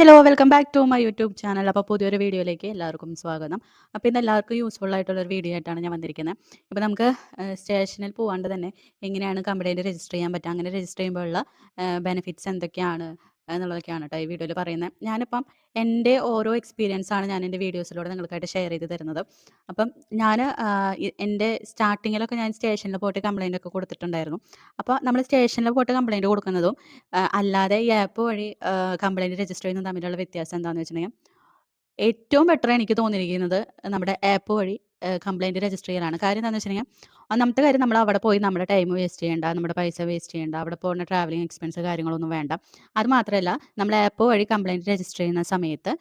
Hello welcome back to my YouTube channel അപ്പോൾ പുതിയൊരു വീഡിയോയിലേക്ക് എല്ലാവർക്കും സ്വാഗതം. അപ്പോൾ ഇന്ന് എല്ലാവർക്കും യൂസ്ഫുൾ ആയിട്ടുള്ളൊരു വീഡിയോ ആയിട്ടാണ് ഞാൻ വന്നിരിക്കുന്നത്. ഇപ്പോൾ നമുക്ക് സ്റ്റേഷനിൽ പോകാണ്ട് തന്നെ എങ്ങനെയാണ് കംപ്ലൈന്റ് രജിസ്റ്റർ ചെയ്യാൻ പറ്റുക? അങ്ങനെ രജിസ്റ്റർ ചെയ്യുമ്പോഴുള്ള ബെനിഫിറ്റ്സ് എന്തൊക്കെയാണ്? എന്നുള്ളതൊക്കെയാണ് കേട്ടോ ഈ വീഡിയോയിൽ പറയുന്നത്. ഞാനിപ്പം എന്റെ ഓരോ എക്സ്പീരിയൻസ് ആണ് ഞാൻ എന്റെ വീഡിയോസിലൂടെ നിങ്ങൾക്കായിട്ട് ഷെയർ ചെയ്ത് തരുന്നത്. അപ്പം ഞാൻ എന്റെ സ്റ്റാർട്ടിങ്ങിലൊക്കെ ഞാൻ സ്റ്റേഷനിൽ പോയിട്ട് കംപ്ലയിന്റ് ഒക്കെ കൊടുത്തിട്ടുണ്ടായിരുന്നു. അപ്പോൾ നമ്മൾ സ്റ്റേഷനിൽ പോയിട്ട് കംപ്ലയിന്റ് കൊടുക്കുന്നതും അല്ലാതെ ഈ ആപ്പ് വഴി കംപ്ലയിന്റ് രജിസ്റ്റർ ചെയ്യുന്നതും തമ്മിലുള്ള വ്യത്യാസം എന്താണെന്ന് വെച്ചിട്ടുണ്ടെങ്കിൽ ഏറ്റവും ബെറ്റർ എനിക്ക് തോന്നിയിരിക്കുന്നത് നമ്മുടെ ആപ്പ് വഴി കംപ്ലയിന്റ് രജിസ്റ്റർ ചെയ്യലാണ്. കാര്യം എന്താണെന്ന് വെച്ചിട്ടുണ്ടെങ്കിൽ ഒന്നാമത്തെ കാര്യം നമ്മൾ അവിടെ പോയി നമ്മുടെ ടൈം വേസ്റ്റ് ചെയ്യേണ്ട നമ്മുടെ പൈസ വേസ്റ്റ് ചെയ്യേണ്ട അവിടെ പോകുന്ന ട്രാവലിംഗ് എക്സ്പെൻസ് കാര്യങ്ങളൊന്നും വേണ്ട. അത് മാത്രമല്ല നമ്മൾ ആപ്പ് വഴി കംപ്ലയിന്റ് രജിസ്റ്റർ ചെയ്യുന്ന സമയത്ത്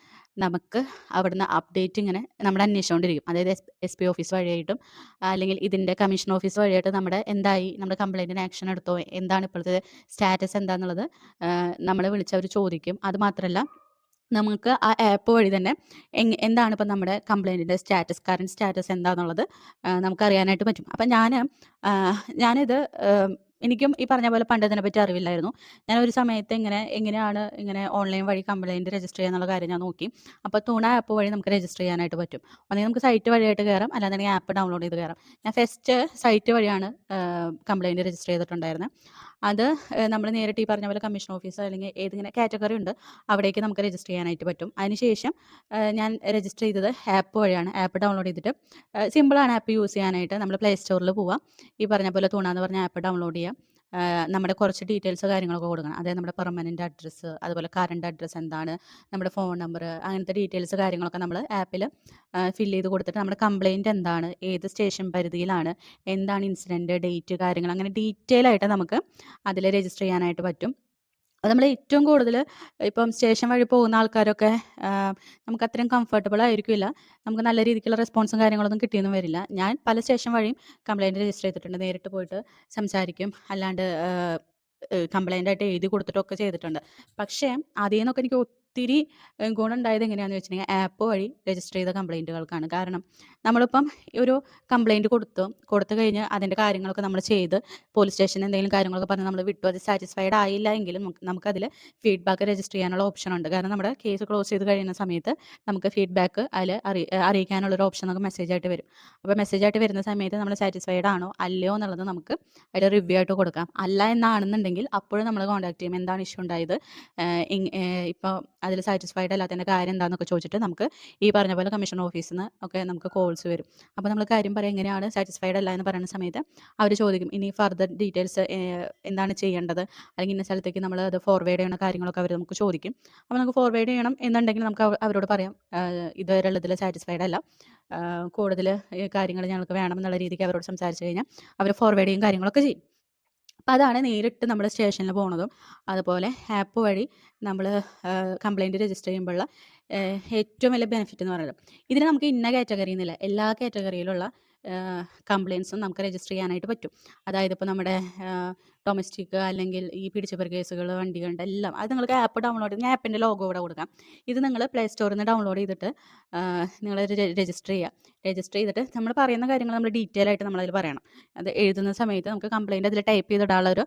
നമുക്ക് അവിടുന്ന് അപ്ഡേറ്റ് ഇങ്ങനെ നമ്മൾ അന്വേഷിച്ചുകൊണ്ടിരിക്കും അതായത് എസ് പി ഓഫീസ് വഴിയായിട്ടും അല്ലെങ്കിൽ ഇതിന്റെ കമ്മീഷൻ ഓഫീസ് വഴിയായിട്ട് നമ്മുടെ എന്തായി നമ്മുടെ കംപ്ലയിന്റിന് ആക്ഷൻ എടുത്തോ എന്താണ് ഇപ്പോഴത്തെ സ്റ്റാറ്റസ് എന്താണെന്നുള്ളത് നമ്മളെ വിളിച്ചവർ ചോദിക്കും. അത് മാത്രമല്ല നമുക്ക് ആ ആപ്പ് വഴി തന്നെ എന്താണ് ഇപ്പം നമ്മുടെ കംപ്ലയിന്റിന്റെ സ്റ്റാറ്റസ് കറണ്ട് സ്റ്റാറ്റസ് എന്താണെന്നുള്ളത് നമുക്കറിയാനായിട്ട് പറ്റും. അപ്പം ഞാൻ ഞാനിത് എനിക്കും ഈ പറഞ്ഞ പോലെ പണ്ട് ഇതിനെപ്പറ്റി അറിവില്ലായിരുന്നു. ഞാൻ ഒരു സമയത്ത് ഇങ്ങനെ എങ്ങനെയാണ് ഇങ്ങനെ ഓൺലൈൻ വഴി കംപ്ലയിന്റ് രജിസ്റ്റർ ചെയ്യാന്നുള്ള കാര്യം ഞാൻ നോക്കി. അപ്പോൾ തൂണ ആപ്പ് വഴി നമുക്ക് രജിസ്റ്റർ ചെയ്യാനായിട്ട് പറ്റും. അല്ലെങ്കിൽ നമുക്ക് സൈറ്റ് വഴിയായിട്ട് കയറാം അല്ലാന്നുണ്ടെങ്കിൽ ആപ്പ് ഡൗൺലോഡ് ചെയ്ത് കയറാം. ഞാൻ ഫസ്റ്റ് സൈറ്റ് വഴിയാണ് കംപ്ലയിന്റ് രജിസ്റ്റർ ചെയ്തിട്ടുണ്ടായിരുന്നത് അത് നമ്മൾ നേരിട്ട് ഈ പറഞ്ഞ പോലെ കമ്മീഷൻ ഓഫീസ് അല്ലെങ്കിൽ ഏതിങ്ങനെ കാറ്റഗറി ഉണ്ട് അവിടേക്ക് നമുക്ക് രജിസ്റ്റർ ചെയ്യാനായിട്ട് പറ്റും. അതിനുശേഷം ഞാൻ രജിസ്റ്റർ ചെയ്തത് ആപ്പ് വഴിയാണ്. ആപ്പ് ഡൗൺലോഡ് ചെയ്തിട്ട് സിമ്പിളാണ് ആപ്പ് യൂസ് ചെയ്യാനായിട്ട്. നമ്മൾ പ്ലേ സ്റ്റോറിൽ പോവാം. ഈ പറഞ്ഞ പോലെ തൂണാന്ന് പറഞ്ഞ ആപ്പ് ഡൗൺലോഡ് ചെയ്യാം. നമ്മുടെ കുറച്ച് ഡീറ്റെയിൽസ് കാര്യങ്ങളൊക്കെ കൊടുക്കണം. അതായത് നമ്മുടെ പെർമനന്റ് അഡ്രസ്സ് അതുപോലെ കറണ്ട് അഡ്രസ്സ് എന്താണ് നമ്മുടെ ഫോൺ നമ്പർ അങ്ങനത്തെ ഡീറ്റെയിൽസ് കാര്യങ്ങളൊക്കെ നമ്മൾ ആപ്പിൽ ഫില്ല് ചെയ്ത് കൊടുത്തിട്ട് നമ്മുടെ കംപ്ലയിന്റ് എന്താണ് ഏത് സ്റ്റേഷൻ പരിധിയിലാണ് എന്താണ് ഇൻസിഡന്റ് ഡേറ്റ് കാര്യങ്ങൾ അങ്ങനെ ഡീറ്റെയിൽ ആയിട്ട് നമുക്ക് അതിൽ രജിസ്റ്റർ ചെയ്യാനായിട്ട് പറ്റും. അത് നമ്മൾ ഏറ്റവും കൂടുതൽ ഇപ്പം സ്റ്റേഷൻ വഴി പോകുന്ന ആൾക്കാരൊക്കെ നമുക്ക് അത്രയും കംഫർട്ടബിൾ ആയിരിക്കില്ല. നമുക്ക് നല്ല രീതിക്കുള്ള റെസ്പോൺസും കാര്യങ്ങളൊന്നും കിട്ടിയൊന്നും വരില്ല. ഞാൻ പല സ്റ്റേഷൻ വഴിയും കംപ്ലൈന്റ് രജിസ്റ്റർ ചെയ്തിട്ടുണ്ട്. നേരിട്ട് പോയിട്ട് സംസാരിക്കും. അല്ലാണ്ട് കംപ്ലൈന്റ് ആയിട്ട് എഴുതി കൊടുത്തിട്ടൊക്കെ ചെയ്തിട്ടുണ്ട്. പക്ഷേ അതിൽ നിന്നൊക്കെ എനിക്ക് ഒത്തിരി ഗുണമുണ്ടായത് എങ്ങനെയാണെന്ന് വെച്ചിട്ടുണ്ടെങ്കിൽ ആപ്പ് വഴി രജിസ്റ്റർ ചെയ്ത കംപ്ലയിന്റുകൾക്കാണ് കാരണം നമ്മളിപ്പം ഒരു കംപ്ലയിന്റ് കൊടുത്തു കൊടുത്തു കഴിഞ്ഞ് അതിന്റെ കാര്യങ്ങളൊക്കെ നമ്മൾ ചെയ്ത് പോലീസ് സ്റ്റേഷനിൽ എന്തെങ്കിലും കാര്യങ്ങളൊക്കെ പറഞ്ഞ് നമ്മൾ വിട്ടു അത് സാറ്റിസ്ഫൈഡ് ആയില്ല എങ്കിലും നമുക്ക് നമുക്കതിൽ ഫീഡ്ബാക്ക് രജിസ്റ്റർ ചെയ്യാനുള്ള ഓപ്ഷൻ ഉണ്ട്. കാരണം നമ്മുടെ കേസ് ക്ലോസ് ചെയ്ത് കഴിയുന്ന സമയത്ത് നമുക്ക് ഫീഡ്ബാക്ക് അതിൽ അറി അറിയിക്കാനുള്ള ഒരു ഓപ്ഷൻ നമുക്ക് മെസ്സേജ് ആയിട്ട് വരും. അപ്പോൾ മെസ്സേജ് ആയിട്ട് വരുന്ന സമയത്ത് നമ്മൾ സാറ്റിസ്ഫൈഡ് ആണോ അല്ലയോ എന്നുള്ളത് നമുക്ക് അതിൽ റിവ്യൂ ആയിട്ട് കൊടുക്കാം. അല്ല എന്നാണെന്നുണ്ടെങ്കിൽ അപ്പോഴും നമ്മൾ കോൺടാക്ട് ചെയ്യും എന്താണ് ഇഷ്യൂ ഉണ്ടായത്? ഇപ്പോൾ അതിൽ സാറ്റിസ്ഫൈഡ് അല്ലാത്തതിന്റെ കാര്യം എന്താണെന്നൊക്കെ ചോദിച്ചിട്ട് നമുക്ക് ഈ പറഞ്ഞ പോലെ കമ്മീഷൻ ഓഫീസിൽ നിന്ന് ഒക്കെ നമുക്ക് കോൾസ് വരും. അപ്പോൾ നമ്മൾ കാര്യം പറയാം എങ്ങനെയാണ് സാറ്റിസ്ഫൈഡ് അല്ല എന്ന് പറയുന്ന സമയത്ത് അവർ ചോദിക്കും ഇനി ഫർദർ ഡീറ്റെയിൽസ് എന്താണ് ചെയ്യേണ്ടത്? അല്ലെങ്കിൽ ഇന്ന സ്ഥലത്തേക്ക് നമ്മൾ അത് ഫോർവേഡ് ചെയ്യണ കാര്യങ്ങളൊക്കെ അവർ നമുക്ക് ചോദിക്കും. അപ്പോൾ നമുക്ക് ഫോർവേഡ് ചെയ്യണം എന്നുണ്ടെങ്കിൽ നമുക്ക് അവരോട് പറയാം ഇതുവരെയുള്ളതിൽ സാറ്റിസ്ഫൈഡ് അല്ല. കൂടുതൽ കാര്യങ്ങൾ ഞങ്ങൾക്ക് വേണമെന്നുള്ള രീതിക്ക് അവരോട് സംസാരിച്ച് കഴിഞ്ഞാൽ അവർ ഫോർവേഡ് ചെയ്യും കാര്യങ്ങളൊക്കെ ചെയ്യും. അപ്പോൾ അതാണ് നേരിട്ട് നമ്മൾ സ്റ്റേഷനിൽ പോണതും. അതുപോലെ ആപ്പ് വഴി നമ്മൾ കംപ്ലയിന്റ് രജിസ്റ്റർ ചെയ്യുമ്പോഴുള്ള ഏറ്റവും വലിയ ബെനിഫിറ്റ് എന്ന് പറയുന്നത്. ഇതിന് നമുക്ക് ഇന്ന കാറ്റഗറി എന്നില്ല എല്ലാ കാറ്റഗറിയിലുള്ള കംപ്ലയിൻസും നമുക്ക് രജിസ്റ്റർ ചെയ്യാനായിട്ട് പറ്റും. അതായത് ഇപ്പോൾ നമ്മുടെ ഡൊമസ്റ്റിക് അല്ലെങ്കിൽ ഈ പിടിച്ചപ്പർ കേസുകൾ വണ്ടികളുടെ എല്ലാം അത് നിങ്ങൾക്ക് ആപ്പ് ഡൗൺലോഡ് ഞാൻ ആപ്പിന്റെ ലോഗോ ഇവിടെ കൊടുക്കാം. ഇത് നിങ്ങൾ പ്ലേ സ്റ്റോറിൽ നിന്ന് ഡൗൺലോഡ് ചെയ്തിട്ട് നിങ്ങൾ രജിസ്റ്റർ ചെയ്യുക രജിസ്റ്റർ ചെയ്തിട്ട് നമ്മൾ പറയുന്ന കാര്യങ്ങൾ നമ്മൾ ഡീറ്റെയിൽ ആയിട്ട് നമ്മളതിൽ പറയണം. അത് എഴുതുന്ന സമയത്ത് നമുക്ക് കംപ്ലയിന്റ് അതിൽ ടൈപ്പ് ചെയ്തിടാനുള്ള ഒരു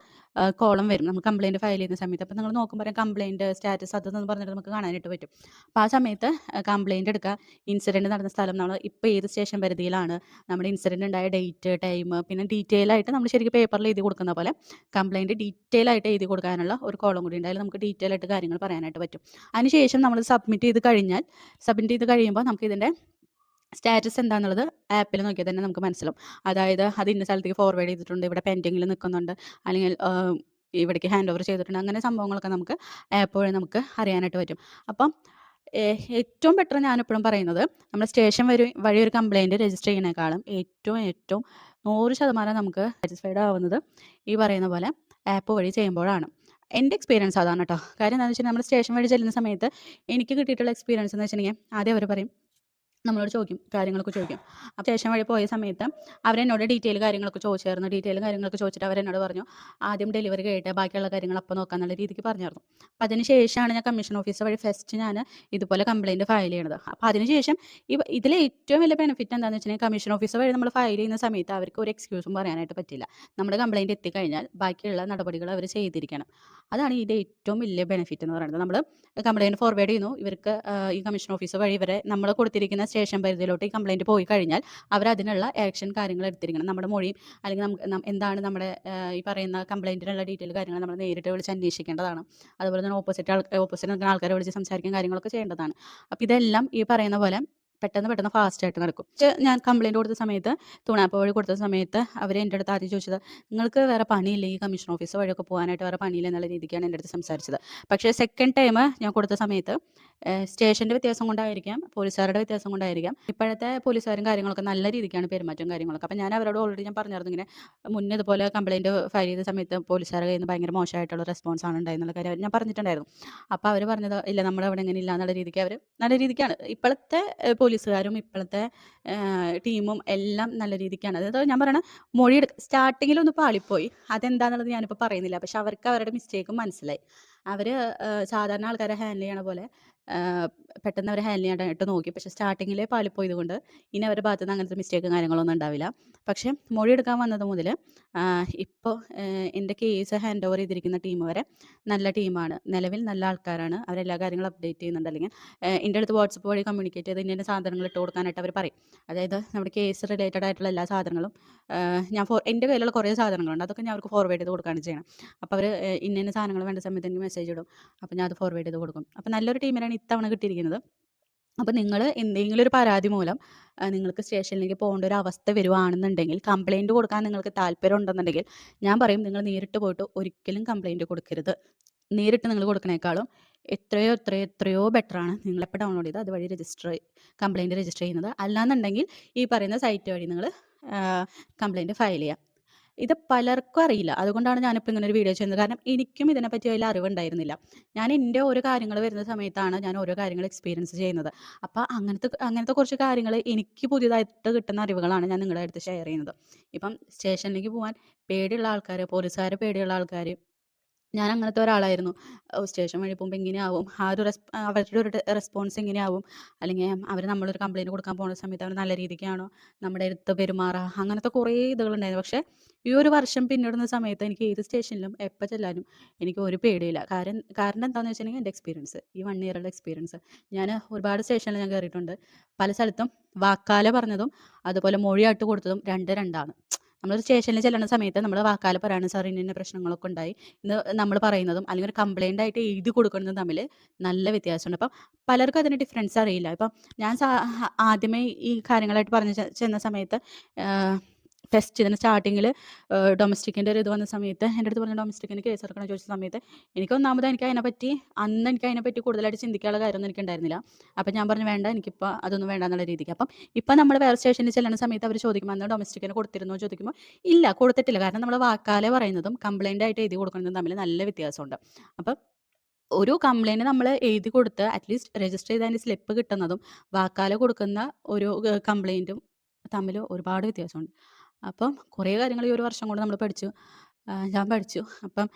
കോളം വരും. നമ്മൾ കംപ്ലയിന്റ് ഫയൽ ചെയ്യുന്ന സമയത്ത്. അപ്പോൾ നിങ്ങൾ നോക്കുമ്പോൾ കംപ്ലയിന്റ് സ്റ്റാറ്റസ് അതെന്ന് പറഞ്ഞിട്ട് നമുക്ക് കാണാനായിട്ട് പറ്റും. അപ്പോൾ ആ സമയത്ത് കംപ്ലയിന്റ് എടുക്കുക. ഇൻസിഡന്റ് നടന്ന സ്ഥലം നമ്മൾ ഇപ്പോൾ ഏത് സ്റ്റേഷൻ പരിധിയിലാണ്? നമ്മുടെ ഇൻസിഡന്റ് ഉണ്ടായ ഡേറ്റ് ടൈം പിന്നെ ഡീറ്റെയിൽ ആയിട്ട് നമ്മൾ ശരിക്കും പേപ്പറിൽ എഴുതി കൊടുക്കുന്ന പോലെ കംപ്ലയിന്റ് ഡീറ്റെയിൽ ആയിട്ട് എഴുതി കൊടുക്കാനുള്ള ഒരു കോളം കൂടി ഉണ്ടായാലും നമുക്ക് ഡീറ്റെയിൽ ആയിട്ട് കാര്യങ്ങൾ പറയാനായിട്ട് പറ്റും. അതിനുശേഷം നമ്മൾ സബ്മിറ്റ് ചെയ്ത് കഴിഞ്ഞാൽ സബ്മിറ്റ് ചെയ്ത് കഴിയുമ്പോൾ നമുക്ക് ഇതിന്റെ സ്റ്റാറ്റസ് എന്താണെന്നുള്ളത് ആപ്പിൽ നോക്കിയാൽ തന്നെ നമുക്ക് മനസ്സിലാവും. അതായത് അത് ഇന്ന സ്ഥലത്തേക്ക് ഫോർവേഡ് ചെയ്തിട്ടുണ്ട് ഇവിടെ പെൻഡിങ്ങിൽ നിൽക്കുന്നുണ്ട് അല്ലെങ്കിൽ ഇവിടേക്ക് ഹാൻഡ് ഓവർ ചെയ്തിട്ടുണ്ട്. അങ്ങനെ സംഭവങ്ങളൊക്കെ നമുക്ക് ആപ്പ് വഴി നമുക്ക് അറിയാനായിട്ട് പറ്റും. അപ്പം ഏറ്റവും ബെറ്റർ ഞാൻ ഞാനെപ്പോഴും പറയുന്നത് നമ്മൾ സ്റ്റേഷൻ വഴി വഴി ഒരു കംപ്ലയിന്റ് രജിസ്റ്റർ ചെയ്യുന്നതിനേക്കാളും ഏറ്റവും ഏറ്റവും നൂറ് ശതമാനം നമുക്ക് സാറ്റിസ്ഫൈഡ് ആവുന്നത് ഈ പറയുന്ന പോലെ ആപ്പ് വഴി ചെയ്യുമ്പോഴാണ്. എന്റെ എക്സ്പീരിയൻസ് അതാണ് കേട്ടോ കാര്യം എന്താണെന്ന് വെച്ചാൽ നമ്മൾ സ്റ്റേഷൻ വഴി ചെല്ലുന്ന സമയത്ത് എനിക്ക് കിട്ടിയിട്ടുള്ള എക്സ്പീരിയൻസ് എന്ന് വെച്ചിട്ടുണ്ടെങ്കിൽ ആദ്യം അവർ പറയും നമ്മളോട് ചോദിക്കും കാര്യങ്ങളൊക്കെ ചോദിക്കും. അപ്പോൾ സ്റ്റേഷൻ വഴി പോയ സമയത്ത് അവരെന്നോട് ഡീറ്റെയിൽ കാര്യങ്ങളൊക്കെ ചോദിച്ചായിരുന്നു. ഡീറ്റെയിൽ കാര്യങ്ങളൊക്കെ ചോദിച്ചിട്ട് അവരെന്നോട് പറഞ്ഞു ആദ്യം ഡെലിവറി കഴിയട്ടെ ബാക്കിയുള്ള കാര്യങ്ങൾ അപ്പോൾ നോക്കാന്നുള്ള രീതിക്ക് പറഞ്ഞായിരുന്നു. അപ്പോൾ അതിന് ശേഷമാണ് ഞാൻ കമ്മീഷൻ ഓഫീസർ വഴി ഫസ്റ്റ് ഞാൻ ഇതുപോലെ കംപ്ലയിന്റ് ഫയൽ ചെയ്യണത്. അപ്പോൾ അതിനുശേഷം ഇവ ഇതിലെ ഏറ്റവും വലിയ ബെനിഫിറ്റ് എന്താണെന്ന് വെച്ചിട്ടുണ്ടെങ്കിൽ കമ്മീഷൻ ഓഫീസർ വഴി നമ്മൾ ഫയൽ ചെയ്യുന്ന സമയത്ത് അവർക്ക് ഒരു എക്സ്ക്യൂസും പറയാനായിട്ട് പറ്റില്ല. നമ്മുടെ കംപ്ലയിന്റ് എത്തിക്കഴിഞ്ഞാൽ ബാക്കിയുള്ള നടപടികൾ അവർ ചെയ്തിരിക്കണം. അതാണ് ഇതിന്റെ ഏറ്റവും വലിയ ബെനിഫിറ്റ് എന്ന് പറയുന്നത്. നമ്മൾ കംപ്ലയിന്റ് ഫോർവേഡ് ചെയ്യുന്നു. ഇവർക്ക് ഈ കമ്മീഷൻ ഓഫീസർ വഴി ഇവരെ നമ്മൾ കൊടുത്തിരിക്കുന്ന സ്റ്റേഷൻ പരിധിയിലോട്ട് ഈ കംപ്ലയിന്റ് പോയി കഴിഞ്ഞാൽ അവർ അതിനുള്ള ആക്ഷൻ കാര്യങ്ങൾ എടുത്തിരിക്കണം. നമ്മുടെ മൊഴിയും അല്ലെങ്കിൽ നമുക്ക് എന്താണ് നമ്മുടെ ഈ പറയുന്ന കംപ്ലയിന്റിനുള്ള ഡീറ്റെയിൽ കാര്യങ്ങൾ നമ്മൾ നേരിട്ട് വിളിച്ച് അന്വേഷിക്കേണ്ടതാണ്. അതുപോലെ തന്നെ ഓപ്പോസിറ്റ് ആൾ ഓപ്പോസിറ്റ് നിൽക്കുന്ന ആൾക്കാരെ വിളിച്ച് സംസാരിക്കാൻ കാര്യങ്ങളൊക്കെ ചെയ്യേണ്ടതാണ്. അപ്പോൾ ഇതെല്ലാം ഈ പറയുന്ന പോലെ പെട്ടെന്ന് പെട്ടെന്ന് ഫാസ്റ്റ് ആയിട്ട് നടക്കും. ഞാൻ കംപ്ലയിന്റ് കൊടുത്ത സമയത്ത് തുണാപ്പ് വഴി കൊടുത്ത സമയത്ത് അവർ എന്റെ അടുത്ത് ആദ്യം ചോദിച്ചത് നിങ്ങൾക്ക് വേറെ പണിയില്ല ഈ കമ്മീഷൻ ഓഫീസ് വഴിയൊക്കെ പോകാനായിട്ട്? വേറെ പണിയില്ല? എന്നുള്ള രീതിക്കാണ് എന്റെ അടുത്ത് സംസാരിച്ചത്. പക്ഷേ സെക്കൻഡ് ടൈം ഞാൻ കൊടുത്ത സമയത്ത് സ്റ്റേഷന്റെ വ്യത്യാസം കൊണ്ടായിരിക്കാം പോലീസുകാരുടെ വ്യത്യാസം കൊണ്ടായിരിക്കാം. ഇപ്പോഴത്തെ പോലീസുകാരും കാര്യങ്ങളൊക്കെ നല്ല രീതിക്കാണ് പെരുമാറ്റം കാര്യങ്ങളൊക്കെ. അപ്പം ഞാൻ അവരോട് ഓൾറെഡി ഞാൻ പറഞ്ഞിരുന്നു ഇങ്ങനെ മുന്നേ ഇതുപോലെ കംപ്ലയിന്റ് ഫയൽ ചെയ്ത സമയത്ത് പോലീസുകാരുടെ കയ്യിൽ നിന്ന് ഭയങ്കര മോശമായിട്ടുള്ള റെസ്പോൺസ് ആണ് ഉണ്ടായെന്നുള്ള കാര്യം ഞാൻ പറഞ്ഞിട്ടുണ്ടായിരുന്നു. അപ്പോൾ അവർ പറഞ്ഞത് ഇല്ല നമ്മൾ അവിടെ ഇങ്ങനെ ഇല്ല എന്നുള്ള രീതിക്ക് അവർ നല്ല രീതിക്കാണ്. ഇപ്പോഴത്തെ ഏഹ്, പോലീസുകാരും ഇപ്പോഴത്തെ ടീമും എല്ലാം നല്ല രീതിക്കാണ്. അതായത് ഞാൻ പറയണ മൊഴി സ്റ്റാർട്ടിങ്ങിലൊന്ന് പാളിപ്പോയി. അതെന്താണെന്നുള്ളത് ഞാനിപ്പോൾ പറയുന്നില്ല. പക്ഷെ അവർക്ക് അവരുടെ മിസ്റ്റേക്കും മനസ്സിലായി. അവർ സാധാരണ ആൾക്കാരെ ഹാൻഡിൽ ചെയ്യണ പോലെ പെട്ടെന്ന് അവർ ഹാൻഡിൽ ചെയ്യാനായിട്ട് നോക്കി. പക്ഷേ സ്റ്റാർട്ടിങ്ങിലെ പാളിപ്പോയത് കൊണ്ട് ഇനി അവരുടെ ഭാഗത്തു നിന്ന് അങ്ങനത്തെ മിസ്റ്റേക്കും കാര്യങ്ങളൊന്നും ഉണ്ടാവില്ല. പക്ഷേ മൊഴി എടുക്കാൻ വന്നത് മുതൽ ഇപ്പോൾ എന്റെ കേസ് ഹാൻഡ് ഓവർ ചെയ്തിരിക്കുന്ന ടീം വരെ നല്ല ടീമാണ് നിലവിൽ നല്ല ആൾക്കാരാണ്. അവരെല്ലാ കാര്യങ്ങളും അപ്ഡേറ്റ് ചെയ്യുന്നുണ്ട്. അല്ലെങ്കിൽ എന്റെ അടുത്ത് വാട്സപ്പ് വഴി കമ്മ്യൂണിക്കേറ്റ് ചെയ്ത് ഇന്ന സാധനങ്ങൾ ഇട്ട് കൊടുക്കാനായിട്ട് അവർ പറയും. അതായത് നമ്മുടെ കേസ് റിലേറ്റഡ് ആയിട്ടുള്ള എല്ലാ സാധനങ്ങളും ഞാൻ ഫോർ എന്റെ കയ്യിലുള്ള കുറേ സാധനങ്ങളുണ്ട്. അതൊക്കെ ഞാൻ അവർക്ക് ഫോർവേഡ് ചെയ്ത് കൊടുക്കുകയാണ് ചെയ്യണം. അപ്പോൾ അവർ ഇന്ന ഇന്ന സാധനങ്ങൾ വേണ്ട സമയത്ത് എനിക്ക് മെസ്സേജ് ഇടും. അപ്പോൾ ഞാൻ അത് ഫോർവേഡ് ചെയ്ത് കൊടുക്കും. അപ്പോൾ നല്ലൊരു ടീമിനാണ് ഇത്തവണ കിട്ടിയിരിക്കുന്നത്. അപ്പോൾ നിങ്ങൾ എന്തെങ്കിലും ഒരു പരാതി മൂലം നിങ്ങൾക്ക് സ്റ്റേഷനിലേക്ക് പോകേണ്ട ഒരു അവസ്ഥ വരുവാണെന്നുണ്ടെങ്കിൽ കംപ്ലൈന്റ് കൊടുക്കാൻ നിങ്ങൾക്ക് താല്പര്യം ഉണ്ടെന്നുണ്ടെങ്കിൽ ഞാൻ പറയും നിങ്ങൾ നേരിട്ട് പോയിട്ട് ഒരിക്കലും കംപ്ലൈന്റ് കൊടുക്കരുത്. നേരിട്ട് നിങ്ങൾ കൊടുക്കണേക്കാളും എത്രയോ എത്രയോ എത്രയോ ബെറ്ററാണ് നിങ്ങളെപ്പോൾ ഡൗൺലോഡ് ചെയ്ത് അതുവഴി രജിസ്റ്റർ കംപ്ലൈന്റ് രജിസ്റ്റർ ചെയ്യുന്നത്. അല്ലാന്നുണ്ടെങ്കിൽ ഈ പറയുന്ന സൈറ്റ് വഴി നിങ്ങൾ കംപ്ലൈന്റ് ഫയൽ ചെയ്യാം. ഇത് പലർക്കും അറിയില്ല. അതുകൊണ്ടാണ് ഞാനിപ്പോൾ ഇങ്ങനെ ഒരു വീഡിയോ ചെയ്യുന്നത്. കാരണം എനിക്കും ഇതിനെപ്പറ്റി വലിയ അറിവുണ്ടായിരുന്നില്ല. ഞാൻ എന്റെ ഓരോ കാര്യങ്ങൾ വരുന്ന സമയത്താണ് ഞാൻ ഓരോ കാര്യങ്ങൾ എക്സ്പീരിയൻസ് ചെയ്യുന്നത്. അപ്പോൾ അങ്ങനത്തെ അങ്ങനത്തെ കുറച്ച് കാര്യങ്ങൾ എനിക്ക് പുതിയതായിട്ട് കിട്ടുന്ന അറിവുകളാണ് ഞാൻ നിങ്ങളുടെ അടുത്ത് ഷെയർ ചെയ്യുന്നത്. ഇപ്പം സ്റ്റേഷനിലേക്ക് പോകാൻ പേടിയുള്ള ആൾക്കാർ പോലീസുകാരെ പേടിയുള്ള ആൾക്കാർ ഞാൻ അങ്ങനത്തെ ഒരാളായിരുന്നു സ്റ്റേഷൻ വഴി പോകുമ്പോൾ എങ്ങനെയാവും ആ ഒരു റെസ് അവരുടെ ഒരു റെസ്പോൺസ് എങ്ങനെയാവും അല്ലെങ്കിൽ അവർ നമ്മളൊരു കംപ്ലയിന്റ് കൊടുക്കാൻ പോകുന്ന സമയത്ത് അവർ നല്ല രീതിക്കാണോ നമ്മുടെ അടുത്ത് പെരുമാറുക അങ്ങനത്തെ കുറേ ഇതുകളുണ്ടായിരുന്നു. പക്ഷേ ഈ ഒരു വർഷം പിന്നിടുന്ന സമയത്ത് എനിക്ക് ഏത് സ്റ്റേഷനിലും എപ്പോൾ ചെല്ലാനും എനിക്ക് ഒരു പേടിയില്ല. കാരണം കാരണം എന്താണെന്ന് വെച്ചിട്ടുണ്ടെങ്കിൽ എന്റെ എക്സ്പീരിയൻസ് ഈ വൺ ഇയറുടെ എക്സ്പീരിയൻസ്. ഞാൻ ഒരുപാട് സ്റ്റേഷനിൽ ഞാൻ കയറിയിട്ടുണ്ട് പല സ്ഥലത്തും വാക്കാല പറഞ്ഞതും അതുപോലെ മൊഴിയായിട്ട് കൊടുത്തതും രണ്ട് രണ്ടാണ്. നമ്മൾ സ്റ്റേഷനിൽ ചെല്ലുന്ന സമയത്ത് നമ്മൾ വാക്കാൽ പറയാണ് സാർ ഇന്ന പ്രശ്നങ്ങളൊക്കെ ഉണ്ടായി. എന്ന് നമ്മൾ പറയുന്നതും അല്ലെങ്കിൽ ഒരു കംപ്ലൈന്റ് ആയിട്ട് എഴുതി കൊടുക്കുന്നതും തമ്മിൽ നല്ല വ്യത്യാസമുണ്ട്. അപ്പം പലർക്കും അതിന് ഡിഫറൻസ് അറിയില്ല. ഇപ്പം ഞാൻ ആദ്യമേ ഈ കാര്യങ്ങളായിട്ട് പറഞ്ഞു ചെന്ന സമയത്ത് ഫസ്റ്റ് ഇതിന് സ്റ്റാർട്ടിങ്ങിൽ ഡൊമസ്റ്റിക്കിന്റെ ഒരു ഇത് വന്ന സമയത്ത് എന്റെ അടുത്ത് പറഞ്ഞ ഡൊമസ്റ്റിക്കിന് കേസ് എടുക്കണം ചോദിച്ച സമയത്ത് എനിക്ക് ഒന്നാമത് എനിക്ക് അതിനെപ്പറ്റി അന്ന് എനിക്ക് അതിനെപ്പറ്റി കൂടുതലായിട്ട് ചിന്തിക്കാനുള്ള കാര്യമൊന്നും എനിക്ക് ഉണ്ടായിരുന്നില്ല. അപ്പം ഞാൻ പറഞ്ഞു വേണ്ട എനിക്കിപ്പോൾ അതൊന്നും വേണ്ട എന്നുള്ള രീതിക്ക്. അപ്പം ഇപ്പം നമ്മൾ വേറെ സ്റ്റേഷനിൽ ചെല്ലുന്ന സമയത്ത് അവർ ചോദിക്കും അന്ന് ഡൊമസ്റ്റിക്കിന് കൊടുത്തിരുന്നോ? ചോദിക്കുമ്പോൾ ഇല്ല കൊടുത്തിട്ടില്ല. കാരണം നമ്മൾ വാക്കാലെ പറയുന്നതും കംപ്ലൈന്റ് ആയിട്ട് എഴുതി കൊടുക്കുന്നതും തമ്മിൽ നല്ല വ്യത്യാസമുണ്ട്. അപ്പം ഒരു കംപ്ലൈന്റ് നമ്മൾ എഴുതി കൊടുത്ത് അറ്റ്ലീസ്റ്റ് രജിസ്റ്റർ ചെയ്ത് അതിന്റെ സ്ലിപ്പ് കിട്ടുന്നതും വാക്കാലെ കൊടുക്കുന്ന ഒരു കംപ്ലൈന്റും തമ്മിൽ ഒരുപാട് വ്യത്യാസമുണ്ട്. അപ്പം കുറേ കാര്യങ്ങൾ ഈ ഒരു വർഷം കൊണ്ട് നമ്മൾ പഠിച്ചു. ഞാൻ പഠിച്ചു. അപ്പം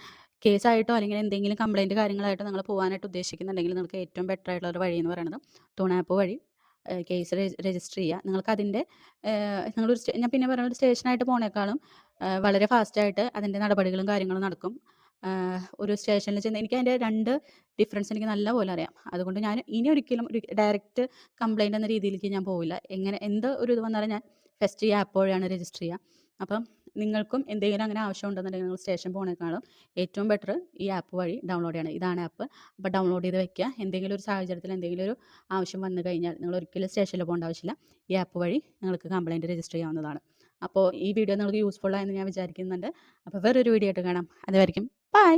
കേസായിട്ടോ അല്ലെങ്കിൽ എന്തെങ്കിലും കംപ്ലൈന്റ് കാര്യങ്ങളായിട്ടോ നിങ്ങൾ പോകാനായിട്ട് ഉദ്ദേശിക്കുന്നുണ്ടെങ്കിൽ നിങ്ങൾക്ക് ഏറ്റവും ബെറ്റർ ആയിട്ടുള്ള ഒരു വഴി എന്ന് പറയുന്നത് തുണാപ്പ് വഴി കേസ് രജിസ്റ്റർ ചെയ്യുക. നിങ്ങൾക്ക് അതിന്റെ നിങ്ങളൊരു ഞാൻ പിന്നെ പറയുന്ന ഒരു സ്റ്റേഷനായിട്ട് പോണേക്കാളും വളരെ ഫാസ്റ്റായിട്ട് അതിന്റെ നടപടികളും കാര്യങ്ങളും നടക്കും. ഒരു സ്റ്റേഷനിൽ ചെന്ന് എനിക്ക് അതിന്റെ രണ്ട് ഡിഫറൻസ് എനിക്ക് നല്ല പോലെ അറിയാം. അതുകൊണ്ട് ഞാൻ ഇനി ഒരിക്കലും ഒരു ഡയറക്റ്റ് കംപ്ലയിന്റ് എന്ന രീതിയിലേക്ക് ഞാൻ പോവില്ല. എങ്ങനെ എന്ത് ഒരു ഇത് വന്നാലും ഞാൻ ഫസ്റ്റ് ആപ്പ് വഴിയാണ് രജിസ്റ്റർ ചെയ്യുക. അപ്പം നിങ്ങൾക്കും എന്തെങ്കിലും അങ്ങനെ ആവശ്യം ഉണ്ടെന്നുണ്ടെങ്കിൽ നിങ്ങൾ സ്റ്റേഷൻ പോകണേക്കാളും ഏറ്റവും ബെറ്റർ ഈ ആപ്പ് വഴി ഡൗൺലോഡ് ചെയ്യണം. ഇതാണ് ആപ്പ് അപ്പോൾ ഡൗൺലോഡ് ചെയ്ത് വെക്കുക. എന്തെങ്കിലും ഒരു സാഹചര്യത്തിൽ എന്തെങ്കിലും ഒരു ആവശ്യം വന്നു കഴിഞ്ഞാൽ നിങ്ങൾ ഒരിക്കലും സ്റ്റേഷനിൽ പോകേണ്ട ആവശ്യമില്ല. ഈ ആപ്പ് വഴി നിങ്ങൾക്ക് കംപ്ലയിന്റ് രജിസ്റ്റർ ചെയ്യാവുന്നതാണ്. അപ്പോൾ ഈ വീഡിയോ നിങ്ങൾക്ക് യൂസ്ഫുൾ ഞാൻ വിചാരിക്കുന്നുണ്ട്. അപ്പോൾ വേറൊരു വീഡിയോ ആയിട്ട് കാണാം. അതുവരെയും ബൈ